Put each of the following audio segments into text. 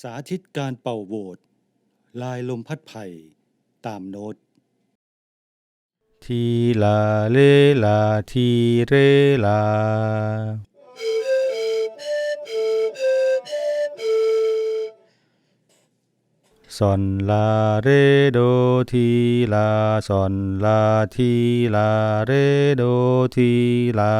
สาธิตการเป่าโหวตลายลมพัดไผ่ตามโน้ต ทีลาเลลาทีเรลาซอนลาเรโดทีลาซอนลาทีลาเรโดทีลา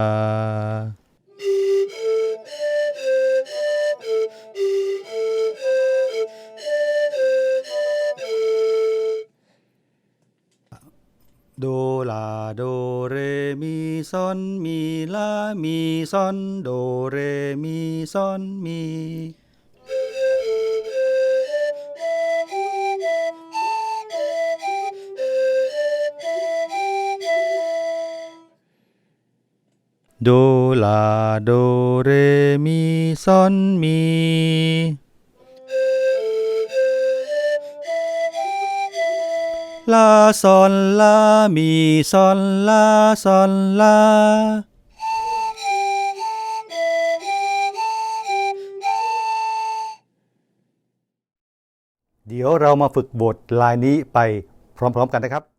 โดลาโดเรมีซอนมีลามีซอนโดเรมีซอนมีโดลาโดเรมีซอนมี ลาซอนลา มีซอนลาซอนลา เดี๋ยวเรามาฝึกบทลายนี้ไปพร้อมๆกันนะครับ